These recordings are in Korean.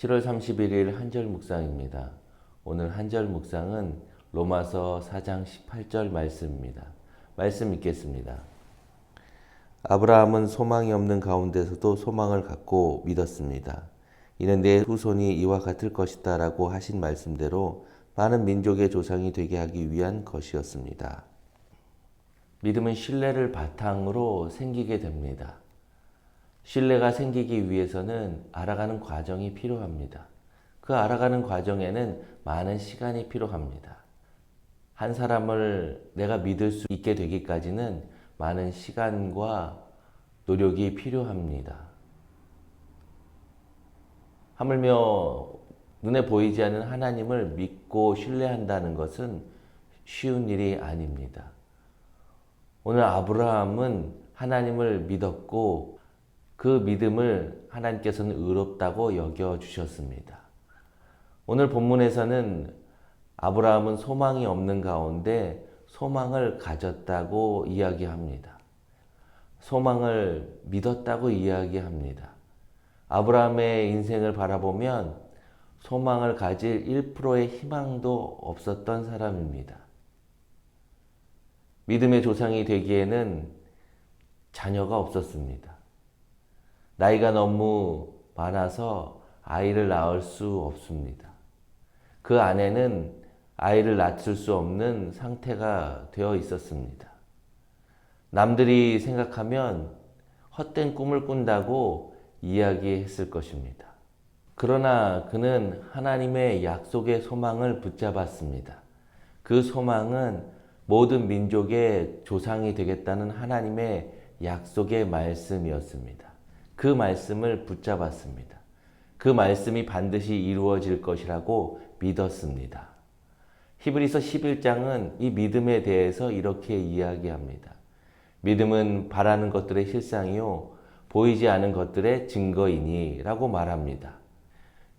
7월 31일 한절 묵상입니다. 오늘 한절 묵상은 로마서 4장 18절 말씀입니다. 말씀 읽겠습니다. 아브라함은 소망이 없는 가운데서도 소망을 갖고 믿었습니다. 이는 내 후손이 이와 같을 것이다 라고 하신 말씀대로 많은 민족의 조상이 되게 하기 위한 것이었습니다. 믿음은 신뢰를 바탕으로 생기게 됩니다. 신뢰가 생기기 위해서는 알아가는 과정이 필요합니다. 그 알아가는 과정에는 많은 시간이 필요합니다. 한 사람을 내가 믿을 수 있게 되기까지는 많은 시간과 노력이 필요합니다. 하물며 눈에 보이지 않는 하나님을 믿고 신뢰한다는 것은 쉬운 일이 아닙니다. 오늘 아브라함은 하나님을 믿었고 그 믿음을 하나님께서는 의롭다고 여겨 주셨습니다. 오늘 본문에서는 아브라함은 소망이 없는 가운데 소망을 가졌다고 이야기합니다. 소망을 믿었다고 이야기합니다. 아브라함의 인생을 바라보면 소망을 가질 1%의 희망도 없었던 사람입니다. 믿음의 조상이 되기에는 자녀가 없었습니다. 나이가 너무 많아서 아이를 낳을 수 없습니다. 그 아내는 아이를 낳을 수 없는 상태가 되어 있었습니다. 남들이 생각하면 헛된 꿈을 꾼다고 이야기했을 것입니다. 그러나 그는 하나님의 약속의 소망을 붙잡았습니다. 그 소망은 모든 민족의 조상이 되겠다는 하나님의 약속의 말씀이었습니다. 그 말씀을 붙잡았습니다. 그 말씀이 반드시 이루어질 것이라고 믿었습니다. 히브리서 11장은 이 믿음에 대해서 이렇게 이야기합니다. 믿음은 바라는 것들의 실상이요 보이지 않은 것들의 증거이니 라고 말합니다.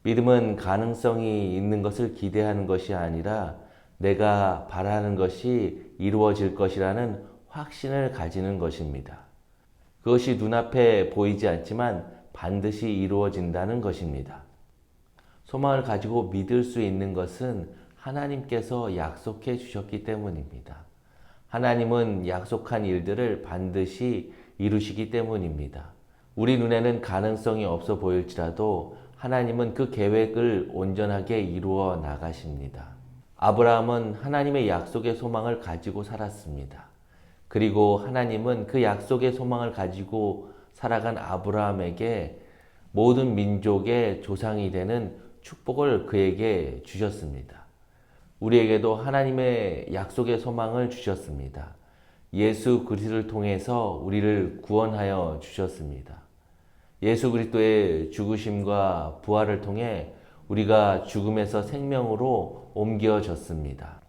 믿음은 가능성이 있는 것을 기대하는 것이 아니라 내가 바라는 것이 이루어질 것이라는 확신을 가지는 것입니다. 그것이 눈앞에 보이지 않지만 반드시 이루어진다는 것입니다. 소망을 가지고 믿을 수 있는 것은 하나님께서 약속해 주셨기 때문입니다. 하나님은 약속한 일들을 반드시 이루시기 때문입니다. 우리 눈에는 가능성이 없어 보일지라도 하나님은 그 계획을 온전하게 이루어 나가십니다. 아브라함은 하나님의 약속의 소망을 가지고 살았습니다. 그리고 하나님은 그 약속의 소망을 가지고 살아간 아브라함에게 모든 민족의 조상이 되는 축복을 그에게 주셨습니다. 우리에게도 하나님의 약속의 소망을 주셨습니다. 예수 그리스도를 통해서 우리를 구원하여 주셨습니다. 예수 그리스도의 죽으심과 부활을 통해 우리가 죽음에서 생명으로 옮겨졌습니다.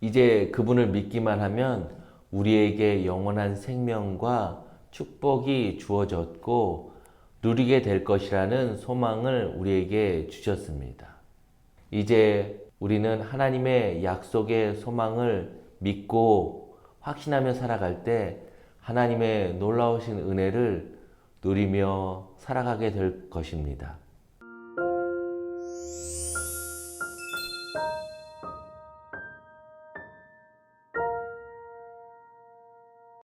이제 그분을 믿기만 하면 우리에게 영원한 생명과 축복이 주어졌고 누리게 될 것이라는 소망을 우리에게 주셨습니다. 이제 우리는 하나님의 약속의 소망을 믿고 확신하며 살아갈 때 하나님의 놀라우신 은혜를 누리며 살아가게 될 것입니다.